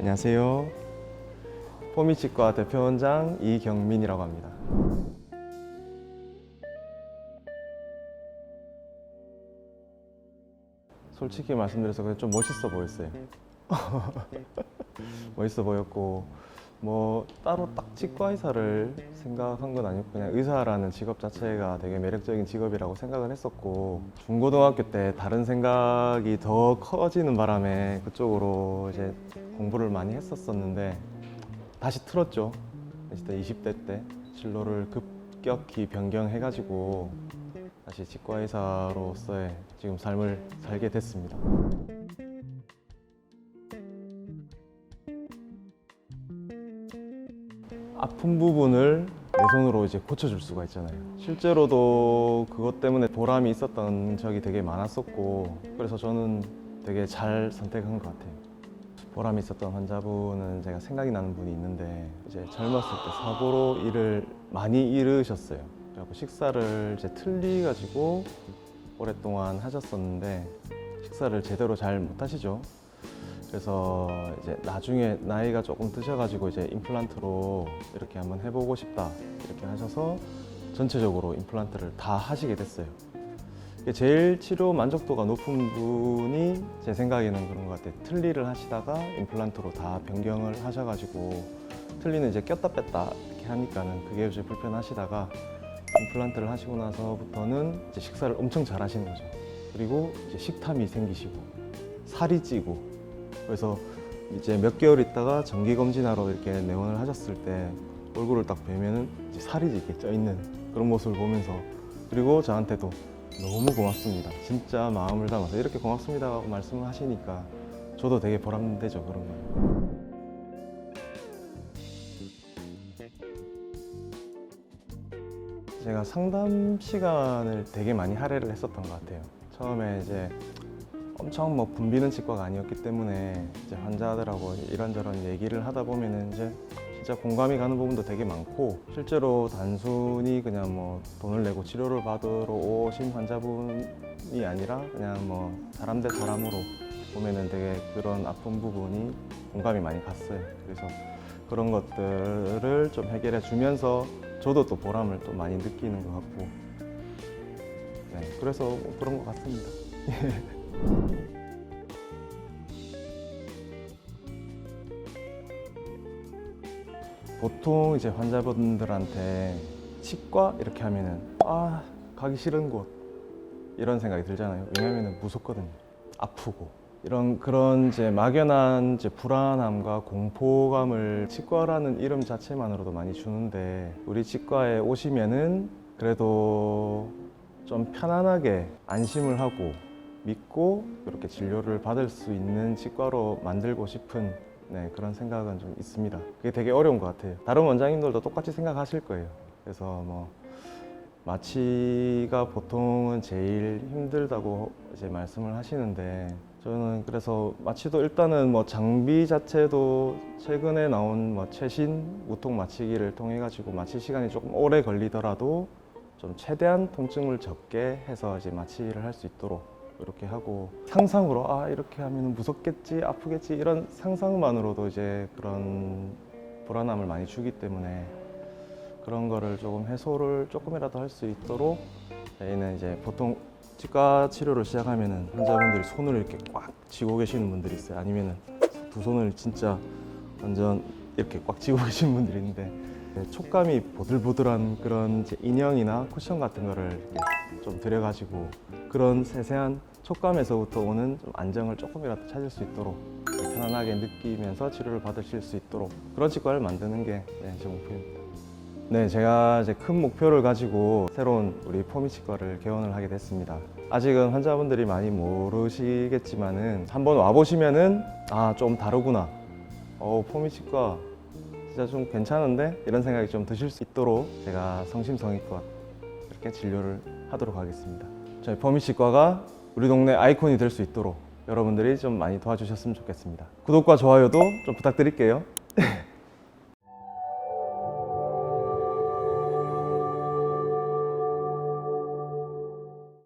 안녕하세요. 포미치과 대표원장 이경민이라고 합니다. 솔직히 말씀드려서 그냥 좀 멋있어 보였어요. 멋있어 보였고 뭐 따로 딱 치과 의사를 생각한 건 아니고 그냥 의사라는 직업 자체가 되게 매력적인 직업이라고 생각을 했었고 중고등학교 때 다른 생각이 더 커지는 바람에 그쪽으로 이제 공부를 많이 했었었는데 다시 틀었죠. 진짜 20대 때 진로를 급격히 변경해가지고 다시 치과 의사로서의 지금 삶을 살게 됐습니다. 아픈 부분을 내 손으로 이제 고쳐줄 수가 있잖아요. 실제로도 그것 때문에 보람이 있었던 적이 되게 많았었고, 그래서 저는 되게 잘 선택한 것 같아요. 보람이 있었던 환자분은 제가 생각이 나는 분이 있는데, 이제 젊었을 때 사고로 일을 많이 잃으셨어요. 그래갖고 식사를 이제 틀리 가지고 오랫동안 하셨었는데, 식사를 제대로 잘 못하시죠. 그래서 이제 나중에 나이가 조금 드셔가지고 이제 임플란트로 이렇게 한번 해보고 싶다 이렇게 하셔서 전체적으로 임플란트를 다 하시게 됐어요. 제일 치료 만족도가 높은 분이 제 생각에는 그런 것 같아요. 틀니를 하시다가 임플란트로 다 변경을 하셔가지고 틀니는 이제 꼈다 뺐다 이렇게 하니까는 그게 이제 불편하시다가 임플란트를 하시고 나서부터는 이제 식사를 엄청 잘 하시는 거죠. 그리고 이제 식탐이 생기시고 살이 찌고 그래서 이제 몇 개월 있다가 정기 검진하러 이렇게 내원을 하셨을 때 얼굴을 딱 뵈면은 이제 살이 이렇게 쪄 있는 그런 모습을 보면서 그리고 저한테도 너무 고맙습니다. 진짜 마음을 담아서 이렇게 고맙습니다라고 말씀을 하시니까 저도 되게 보람되죠 그런 거. 제가 상담 시간을 되게 많이 할애를 했었던 것 같아요. 처음에 이제 엄청 뭐 붐비는 치과가 아니었기 때문에 이제 환자들하고 이런저런 얘기를 하다 보면은 이제 진짜 공감이 가는 부분도 되게 많고 실제로 단순히 그냥 뭐 돈을 내고 치료를 받으러 오신 환자분이 아니라 그냥 뭐 사람 대 사람으로 보면은 되게 그런 아픈 부분이 공감이 많이 갔어요. 그래서 그런 것들을 좀 해결해 주면서 저도 또 보람을 또 많이 느끼는 것 같고 네 그래서 뭐 그런 것 같습니다. 보통 이제 환자분들한테 치과 이렇게 하면은 아 가기 싫은 곳 이런 생각이 들잖아요. 왜냐하면 무섭거든요. 아프고 이런 그런 이제 막연한 이제 불안함과 공포감을 치과라는 이름 자체만으로도 많이 주는데 우리 치과에 오시면은 그래도 좀 편안하게 안심을 하고 믿고 이렇게 진료를 받을 수 있는 치과로 만들고 싶은 네, 그런 생각은 좀 있습니다. 그게 되게 어려운 것 같아요. 다른 원장님들도 똑같이 생각하실 거예요. 그래서 뭐 마취가 보통은 제일 힘들다고 이제 말씀을 하시는데 저는 그래서 마취도 일단은 뭐 장비 자체도 최근에 나온 뭐 최신 무통 마취기를 통해 가지고 마취 시간이 조금 오래 걸리더라도 좀 최대한 통증을 적게 해서 이제 마취를 할 수 있도록 이렇게 하고 상상으로 아 이렇게 하면 무섭겠지 아프겠지 이런 상상만으로도 이제 그런 불안함을 많이 주기 때문에 그런 거를 조금 해소를 조금이라도 할 수 있도록 저희는 이제 보통 치과 치료를 시작하면은 환자분들이 손을 이렇게 꽉 쥐고 계시는 분들이 있어요. 아니면은 두 손을 진짜 완전 이렇게 꽉 쥐고 계시는 분들이 있는데 촉감이 보들보들한 그런 인형이나 쿠션 같은 거를 좀 들여가지고 그런 세세한 촉감에서부터 오는 좀 안정을 조금이라도 찾을 수 있도록 편안하게 느끼면서 치료를 받으실 수 있도록 그런 치과를 만드는 게 네, 제 목표입니다. 네, 제가 이제 큰 목표를 가지고 새로운 우리 포미치과를 개원을 하게 됐습니다. 아직은 환자분들이 많이 모르시겠지만은 한번 와보시면은 아, 좀 다르구나. 어, 포미치과 진짜 좀 괜찮은데? 이런 생각이 좀 드실 수 있도록 제가 성심성의껏 이렇게 진료를 하도록 하겠습니다. 저희 포미치과가 우리 동네 아이콘이 될 수 있도록 여러분들이 좀 많이 도와주셨으면 좋겠습니다. 구독과 좋아요도 좀 부탁드릴게요.